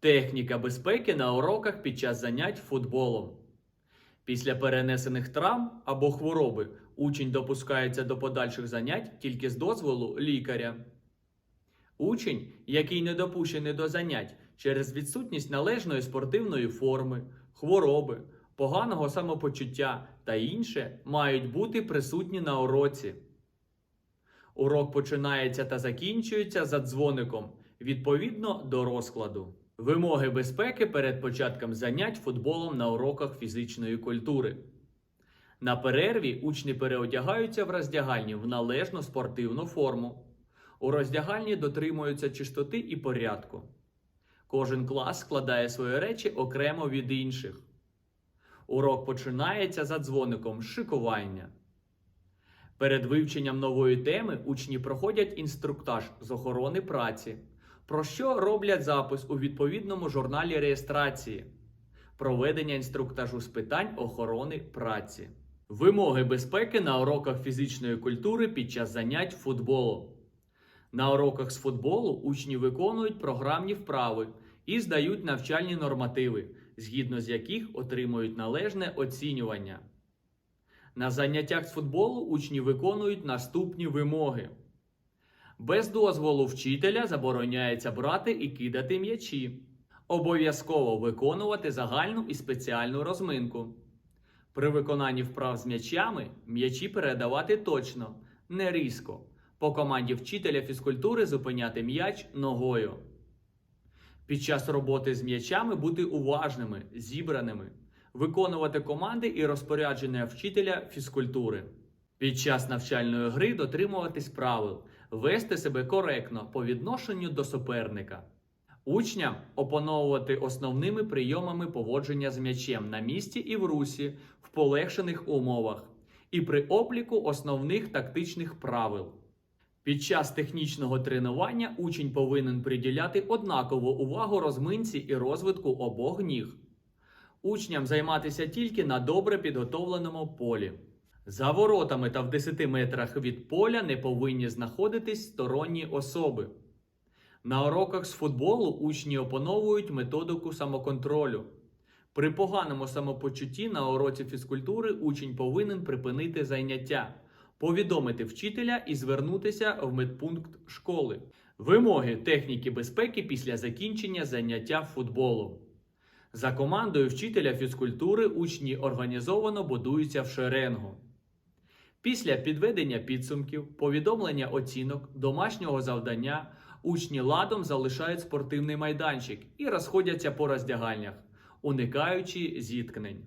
Техніка безпеки на уроках під час занять футболом. Після перенесених травм або хвороби учень допускається до подальших занять тільки з дозволу лікаря. Учень, який не допущений до занять через відсутність належної спортивної форми, хвороби, поганого самопочуття та інше, мають бути присутні на уроці. Урок починається та закінчується за дзвоником відповідно до розкладу. Вимоги безпеки перед початком занять футболом на уроках фізичної культури. На перерві учні переодягаються в роздягальні в належну спортивну форму. У роздягальні дотримуються чистоти і порядку. Кожен клас складає свої речі окремо від інших. Урок починається за дзвоником шикування. Перед вивченням нової теми учні проходять інструктаж з охорони праці, про що роблять запис у відповідному журналі реєстрації, проведення інструктажу з питань охорони праці, вимоги безпеки на уроках фізичної культури під час занять футболу. На уроках з футболу учні виконують програмні вправи і здають навчальні нормативи, згідно з яких отримують належне оцінювання. На заняттях з футболу учні виконують наступні вимоги. Без дозволу вчителя забороняється брати і кидати м'ячі. Обов'язково виконувати загальну і спеціальну розминку. При виконанні вправ з м'ячами м'ячі передавати точно, не різко. По команді вчителя фізкультури зупиняти м'яч ногою. Під час роботи з м'ячами бути уважними, зібраними, виконувати команди і розпорядження вчителя фізкультури. Під час навчальної гри дотримуватись правил, вести себе коректно по відношенню до суперника. Учням опановувати основними прийомами поводження з м'ячем на місці і в русі в полегшених умовах, і при обліку основних тактичних правил. Під час технічного тренування учень повинен приділяти однакову увагу розминці і розвитку обох ніг. Учням займатися тільки на добре підготовленому полі. За воротами та в 10 метрах від поля не повинні знаходитись сторонні особи. На уроках з футболу учні опановують методику самоконтролю. При поганому самопочутті на уроці фізкультури учень повинен припинити заняття, повідомити вчителя і звернутися в медпункт школи. Вимоги техніки безпеки після закінчення заняття футболу. За командою вчителя фізкультури учні організовано будуються в шеренгу. Після підведення підсумків, повідомлення оцінок, домашнього завдання, учні ладом залишають спортивний майданчик і розходяться по роздягальнях, уникаючи зіткнень.